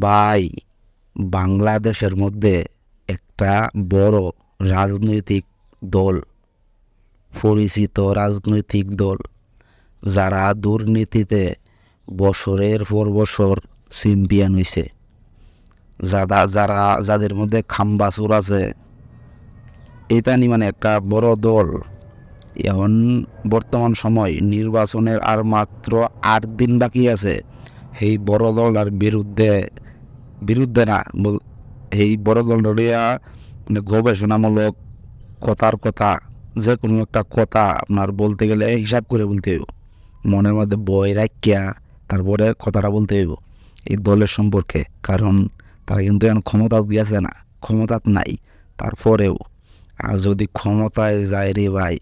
ভাই, বাংলাদেশের মধ্যে একটা বড় রাজনৈতিক দল, পরিচিত রাজনৈতিক দল, যারা দুর্নীতিতে বছরের পর বছর চ্যাম্পিয়ন হয়েছে যারা যারা, যাদের মধ্যে খাম্বাসুর আছে, এটা নি মানে একটা বড় দল। এখন বর্তমান সময় নির্বাচনের আর মাত্র আট দিন বাকি আছে। সেই বড় দলটার বিরুদ্ধে বিরুদ্ধে না। এই বড় দলটা মানে গবেষণামূলক কথার কথা যে কোনো একটা কথা আপনার বলতে গেলে হিসাব করে বলতে হইব। মনের মধ্যে বই রাখিয়া তারপরে কথাটা বলতে হইব, এই দলের সম্পর্কে। কারণ তারা কিন্তু এখন ক্ষমতা দিয়েছে না, ক্ষমতা নাই, তারপরেও। আর যদি ক্ষমতায় যায় রে ভাই,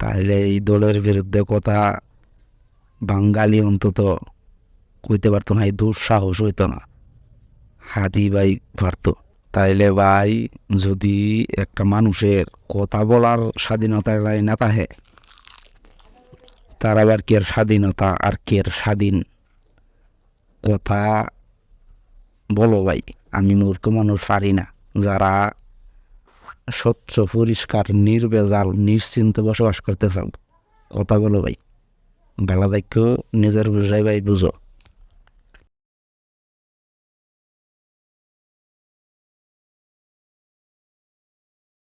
তাহলে এই দলের বিরুদ্ধে কথা বাঙালি অন্তত কইতে পারতো না, এই দুঃসাহস হইতো না। হাতি ভাই পারতো। তাইলে ভাই, যদি একটা মানুষের কথা বলার স্বাধীনতার লাই না থাকে তার আবার কের স্বাধীনতা আর কের স্বাধীন? কথা বলো ভাই, আমি মূর্খ মানুষ পারি না। যারা স্বচ্ছ, পরিষ্কার, নির্বেজাল, নিশ্চিন্তে বসবাস করতে চাও, কথা বলো ভাই। বেলা দেখো, নিজের বুঝাই ভাই বুঝো।